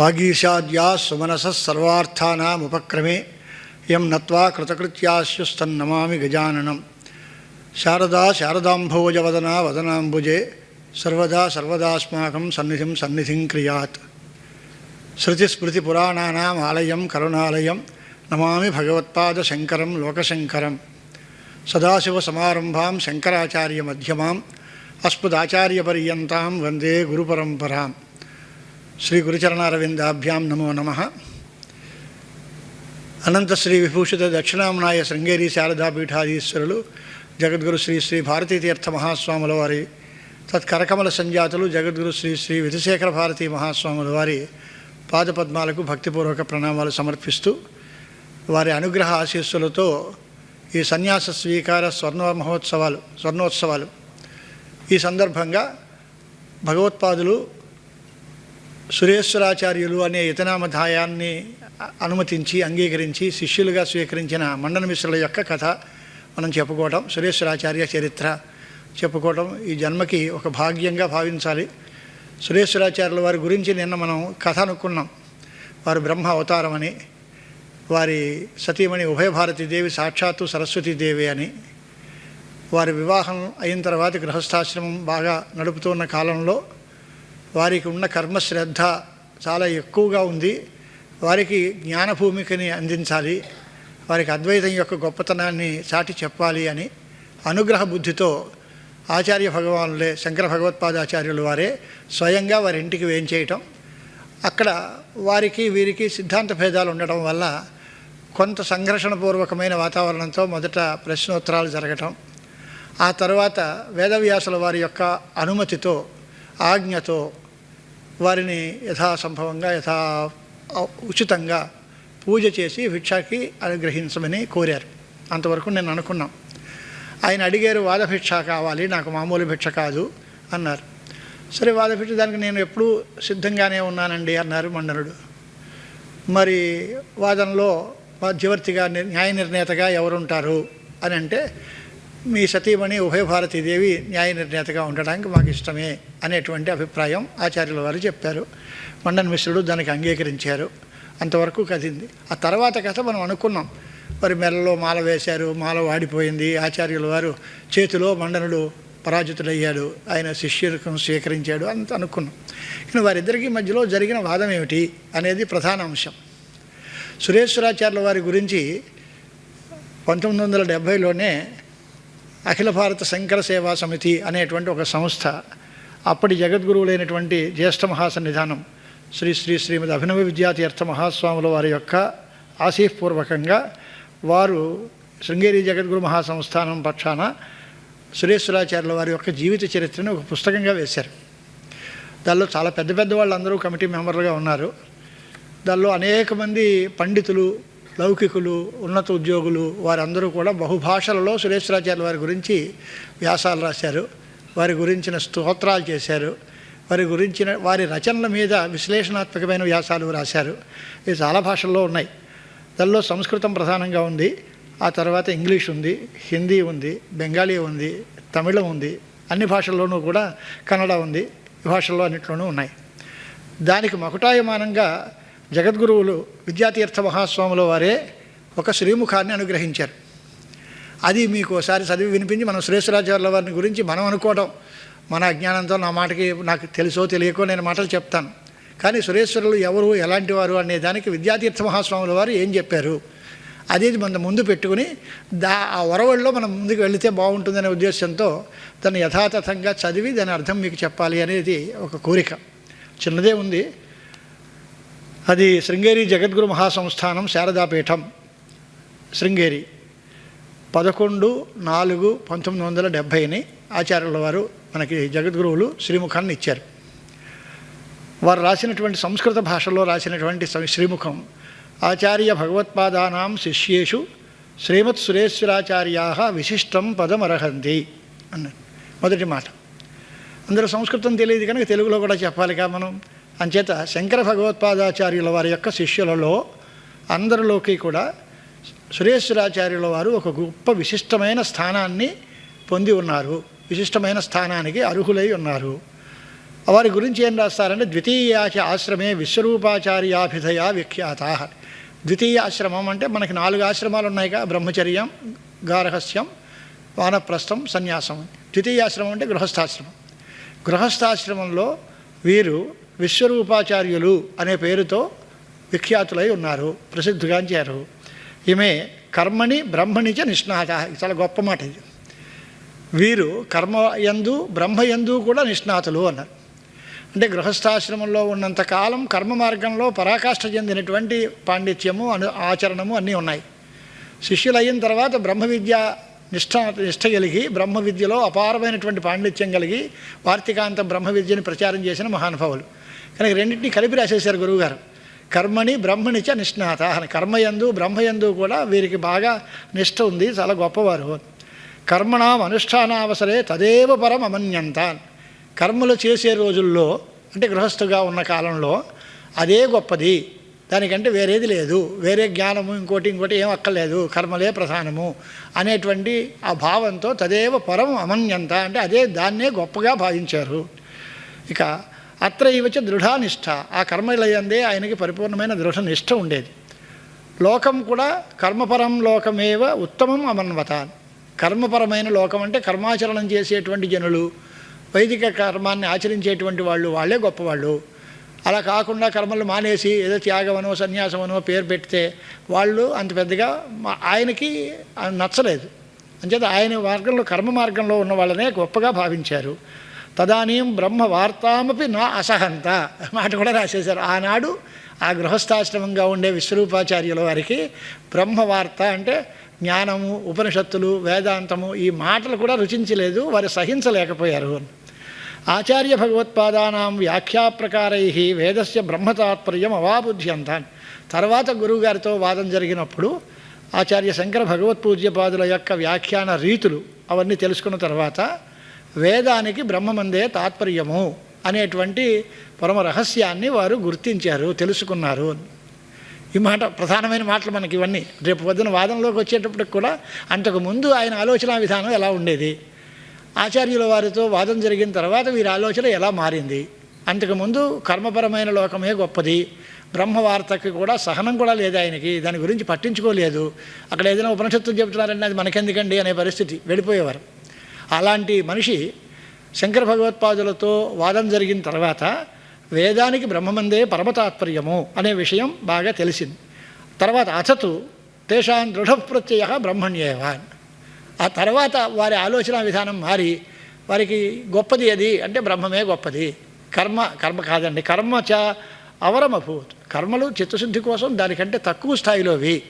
వాగీషాద్యా సుమనస సర్వార్థానాముపక్రమే ఎం నత్వా కృతకృత్యాస్యుస్తన్నమామి గజాననం. శారదా శారదాంభోజవదనా వదనాంబుజే సర్వదా సర్వదాస్మాకం సన్నిధిం సన్నిధిం క్రియాత్. శృతిస్మృతిపురాణానాం ఆలయం కరుణాలయం నమామి భగవత్పాదశంకరం లోకశంకరం. సదాశివసమారంభాం శంకరాచార్యమధ్యమాం అస్మదాచార్యపర్యంతాం వందే గురుపరంపరాం. శ్రీ గురుచరణారవిందాభ్యాం నమో నమ. అనంత శ్రీ విభూషిత దక్షిణామనాయ శృంగేరి శారదాపీఠాధీశ్వరులు జగద్గురు శ్రీ శ్రీ భారతీతీర్థ మహాస్వాముల వారి తత్కరకమల సంజాతులు జగద్గురు శ్రీ శ్రీ విధుశేఖర భారతీ మహాస్వాముల వారి పాదపద్మాలకు భక్తిపూర్వక ప్రణామాలు సమర్పిస్తూ వారి అనుగ్రహ ఆశీస్సులతో ఈ సన్యాస స్వీకార స్వర్ణ మహోత్సవాలు స్వర్ణోత్సవాలు. ఈ సందర్భంగా భగవత్పాదులు సురేశ్వరాచార్యులు అనే ఇతనామధాయాన్ని అనుమతించి అంగీకరించి శిష్యులుగా స్వీకరించిన మండన మిశ్రుల యొక్క కథ మనం చెప్పుకోవటం సురేశ్వరాచార్య చరిత్ర చెప్పుకోవటం ఈ జన్మకి ఒక భాగ్యంగా భావించాలి. సురేశ్వరాచార్యుల వారి గురించి నిన్న మనం కథ అనుకున్నాం. వారు బ్రహ్మ అవతారమని వారి సతీమణి ఉభయభారతీదేవి సాక్షాత్తు సరస్వతీదేవి అని వారి వివాహం అయిన తర్వాత గృహస్థాశ్రమం బాగా నడుపుతున్న కాలంలో వారికి ఉన్న కర్మశ్రద్ధ చాలా ఎక్కువగా ఉంది. వారికి జ్ఞానభూమికని అందించాలి. వారికి అద్వైతం యొక్క గొప్పతనాన్ని చాటి చెప్పాలి అని అనుగ్రహ బుద్ధితో ఆచార్య భగవానులే శంకర భగవత్పాదాచార్యులు వారే స్వయంగా వారి ఇంటికి వేయించేయటం అక్కడ వారికి వీరికి సిద్ధాంత భేదాలు ఉండటం వల్ల కొంత సంఘర్షణపూర్వకమైన వాతావరణంతో మొదట ప్రశ్నోత్తరాలు జరగటం. ఆ తర్వాత వేదవ్యాసుల వారి యొక్క అనుమతితో ఆజ్ఞతో వారిని యథాసంభవంగా యథా ఉచితంగా పూజ చేసి భిక్షకి అనుగ్రహించమని కోరారు. అంతవరకు నేను అనుకున్నాం. ఆయన అడిగారు వాదభిక్ష కావాలి నాకు మామూలు భిక్ష కాదు అన్నారు. సరే వాదభిక్ష దానికి నేను ఎప్పుడూ సిద్ధంగానే ఉన్నానండి అన్నారు మండనుడు మరి వాదనలో మధ్యవర్తిగా న్యాయ నిర్ణేతగా ఎవరుంటారు? అని అంటే మీ సతీమణి ఉభయభారతీదేవి న్యాయ నిర్ణేతగా ఉండడానికి మాకు ఇష్టమే అనేటువంటి అభిప్రాయం ఆచార్యుల వారు చెప్పారు. మండన మిశ్రుడు దానికి అంగీకరించారు. అంతవరకు కదింది. ఆ తర్వాత కథ మనం అనుకున్నాం. మరి మెల్లలో మాల వేశారు మాల వాడిపోయింది. ఆచార్యుల వారు చేతిలో మండనుడు పరాజితుడయ్యాడు. ఆయన శిష్యులకు స్వీకరించాడు అంత అనుకున్నాం. కానీ వారిద్దరికీ మధ్యలో జరిగిన వాదం ఏమిటి అనేది ప్రధాన అంశం. సురేశ్వరాచార్యుల వారి గురించి పంతొమ్మిది వందల డెబ్భైలోనే అఖిల భారత శంకర సేవా సమితి అనేటువంటి ఒక సంస్థ అప్పటి జగద్గురువులైనటువంటి జ్యేష్ఠ మహాసన్నిధానం శ్రీ శ్రీ శ్రీమతి అభినవ విద్యాతీర్థ మహాస్వాముల వారి యొక్క ఆశీపూర్వకంగా వారు శృంగేరి జగద్గురు మహాసంస్థానం పక్షాన సురేశ్వరాచార్యుల వారి యొక్క జీవిత చరిత్రను ఒక పుస్తకంగా వేశారు. దానిలో చాలా పెద్ద పెద్ద వాళ్ళందరూ కమిటీ మెంబర్లుగా ఉన్నారు. దానిలో అనేక మంది పండితులు లౌకికులు ఉన్నత ఉద్యోగులు వారందరూ కూడా బహుభాషలలో సురేశ్వరాచార్య వారి గురించి వ్యాసాలు రాశారు. వారి గురించిన స్తోత్రాలు చేశారు. వారి గురించిన వారి రచనల మీద విశ్లేషణాత్మకమైన వ్యాసాలు రాశారు. ఇవి చాలా భాషల్లో ఉన్నాయి. దానిలో సంస్కృతం ప్రధానంగా ఉంది. ఆ తర్వాత ఇంగ్లీష్ ఉంది హిందీ ఉంది బెంగాలీ ఉంది తమిళం ఉంది అన్ని భాషల్లోనూ కూడా కన్నడ ఉంది ఈ భాషల్లో అన్నింటిలోనూ ఉన్నాయి. దానికి మకుటాయమానంగా జగద్గురువులు విద్యాతీర్థ మహాస్వాముల వారే ఒక శ్రీముఖాన్ని అనుగ్రహించారు. అది మీకు ఒకసారి చదివి వినిపించి మనం శ్రేష్ఠరాజవర్ల వారిని గురించి మనం అనుకోవడం మన అజ్ఞానంతో నా మాటకి నాకు తెలుసో తెలియకో నేను మాటలు చెప్తాను. కానీ సురేశ్వరులు ఎవరు ఎలాంటి వారు అనే దానికి విద్యాతీర్థ మహాస్వాముల వారు ఏం చెప్పారు? అనేది మన ముందు పెట్టుకుని దా ఆ వరవడిలో మనం ముందుకు వెళితే బాగుంటుందనే ఉద్దేశంతో దాన్ని యథాతథంగా చదివి దాని అర్థం మీకు చెప్పాలి అనేది ఒక కోరిక. చిన్నదే ఉంది. అది శృంగేరి జగద్గురు మహాసంస్థానం శారదాపీఠం. శృంగేరి పదకొండు నాలుగు పంతొమ్మిది వందల డెబ్భైని ఆచార్యుల వారు మనకి జగద్గురువులు శ్రీముఖాన్ని ఇచ్చారు. వారు రాసినటువంటి సంస్కృత భాషలో రాసినటువంటి శ్రీముఖం ఆచార్య భగవత్పాదానాం శిష్యేషు శ్రీమత్ సురేశ్వరాచార్యా విశిష్టం పదమర్హంతి అన్నారు. మొదటి మాట. అందరూ సంస్కృతం తెలియదు కనుక తెలుగులో కూడా చెప్పాలిగా మనం. అంచేత శంకర భగవత్పాదాచార్యుల వారి యొక్క శిష్యులలో అందరిలోకి కూడా సురేశ్వరాచార్యుల వారు ఒక గొప్ప విశిష్టమైన స్థానాన్ని పొంది ఉన్నారు. విశిష్టమైన స్థానానికి అర్హులై ఉన్నారు. వారి గురించి ఏం రాస్తారంటే ద్వితీయాచ ఆశ్రమే విశ్వరూపాచార్యాభిధయ విఖ్యాత. ద్వితీయ ఆశ్రమం అంటే మనకి నాలుగు ఆశ్రమాలు ఉన్నాయిగా బ్రహ్మచర్యం గార్హస్యం వానప్రస్థం సన్యాసం. ద్వితీయాశ్రమం అంటే గృహస్థాశ్రమం. గృహస్థాశ్రమంలో వీరు విశ్వరూపాచార్యులు అనే పేరుతో విఖ్యాతులై ఉన్నారు ప్రసిద్ధిగాంచారు ఈమె కర్మని బ్రహ్మనిచ నిష్ణాత. చాలా గొప్ప మాట ఇది. వీరు కర్మ యందు బ్రహ్మయందు కూడా నిష్ణాతులు అన్నారు. అంటే గృహస్థాశ్రమంలో ఉన్నంతకాలం కర్మ మార్గంలో పరాకాష్ఠ చెందినటువంటి పాండిత్యము అను ఆచరణము అన్నీ ఉన్నాయి. శిష్యులయిన తర్వాత బ్రహ్మ విద్య నిష్ఠ నిష్ఠ కలిగి బ్రహ్మ విద్యలో అపారమైనటువంటి పాండిత్యం కలిగి వార్తికాంత బ్రహ్మ విద్యని ప్రచారం చేసిన మహానుభావులు. కనుక రెండింటినీ కలిపి రాసేశారు గురువుగారు. కర్మని బ్రహ్మనిచ నిష్ణాత. కర్మయందు బ్రహ్మయందు కూడా వీరికి బాగా నిష్ఠ ఉంది చాలా గొప్పవారు. కర్మణం అనుష్ఠానావసరే తదేవ పరం అమన్యంత కర్మలు చేసే రోజుల్లో అంటే గృహస్థుగా ఉన్న కాలంలో అదే గొప్పది. దానికంటే వేరేది లేదు. వేరే జ్ఞానము ఇంకోటి ఇంకోటి ఏం అక్కర్లేదు. కర్మలే ప్రధానము అనేటువంటి ఆ భావంతో తదేవ పరం అమన్యంత. అంటే అదే దాన్నే గొప్పగా భావించారు. ఇక అత్ర ఇవచ్చ దృఢానిష్ట ఆ కర్మలయందే ఆయనకి పరిపూర్ణమైన దృఢ నిష్ఠ ఉండేది. లోకం కూడా కర్మపరం లోకమేవ ఉత్తమం అమన్వత. కర్మపరమైన లోకం అంటే కర్మాచరణం చేసేటువంటి జనులు వైదిక కర్మాన్ని ఆచరించేటువంటి వాళ్ళు వాళ్ళే గొప్పవాళ్ళు. అలా కాకుండా కర్మలు మానేసి ఏదో త్యాగమనో సన్యాసమనో పేరు పెడితే వాళ్ళు అంత పెద్దగా ఆయనకి నచ్చలేదు. అంచేత ఆయన మార్గంలో కర్మ మార్గంలో ఉన్న వాళ్ళనే గొప్పగా భావించారు. తదానీం బ్రహ్మ వార్తామపి నా అసహంత మాట కూడా రాసేశారు. ఆనాడు ఆ గృహస్థాశ్రమంగా ఉండే విశ్వరూపాచార్యుల వారికి బ్రహ్మ వార్త అంటే జ్ఞానము ఉపనిషత్తులు వేదాంతము ఈ మాటలు కూడా రుచించలేదు వారు సహించలేకపోయారు. ఆచార్య భగవత్పాదానాం వ్యాఖ్యాప్రకారై వేదస్య బ్రహ్మతాత్పర్యం అవాబుధ్యంతాన్. తర్వాత గురువుగారితో వాదం జరిగినప్పుడు ఆచార్య శంకర భగవత్పూజ్యపాదుల యొక్క వ్యాఖ్యాన రీతులు అవన్నీ తెలుసుకున్న తర్వాత వేదానికి బ్రహ్మమందే తాత్పర్యము అనేటువంటి పరమ రహస్యాన్ని వారు గుర్తించారు తెలుసుకున్నారు. ఈ మాట ప్రధానమైన మాటలు మనకి ఇవన్నీ. రేపు పొద్దున వాదంలోకి వచ్చేటప్పటికి కూడా అంతకు ముందు ఆయన ఆలోచన విధానం ఎలా ఉండేది? ఆచార్యుల వారితో వాదం జరిగిన తర్వాత వీరి ఆలోచన ఎలా మారింది? అంతకుముందు కర్మపరమైన లోకమే గొప్పది. బ్రహ్మవార్తకి కూడా సహనం కూడా లేదు ఆయనకి. దాని గురించి పట్టించుకోలేదు. అక్కడ ఏదైనా ఉపనిషత్తులు చెబుతున్నారంటే అది మనకెందుకండి అనే పరిస్థితి. వెళ్ళిపోయేవారు. అలాంటి మనిషి శంకర భగవత్పాదులతో వాదం జరిగిన తర్వాత వేదానికి బ్రహ్మమందే పరమతాత్పర్యము అనే విషయం బాగా తెలిసింది. తర్వాత అథతు తేషాం దృఢప్రత్యయ బ్రహ్మణ్యేవ ఆ తర్వాత వారి ఆలోచన విధానం మారి వారికి గొప్పది అది అంటే బ్రహ్మమే గొప్పది. కర్మ కర్మ కాదండి కర్మ చ అవరమభూత్. కర్మలు చిత్తశుద్ధి కోసం దానికంటే తక్కువ స్థాయిలోవి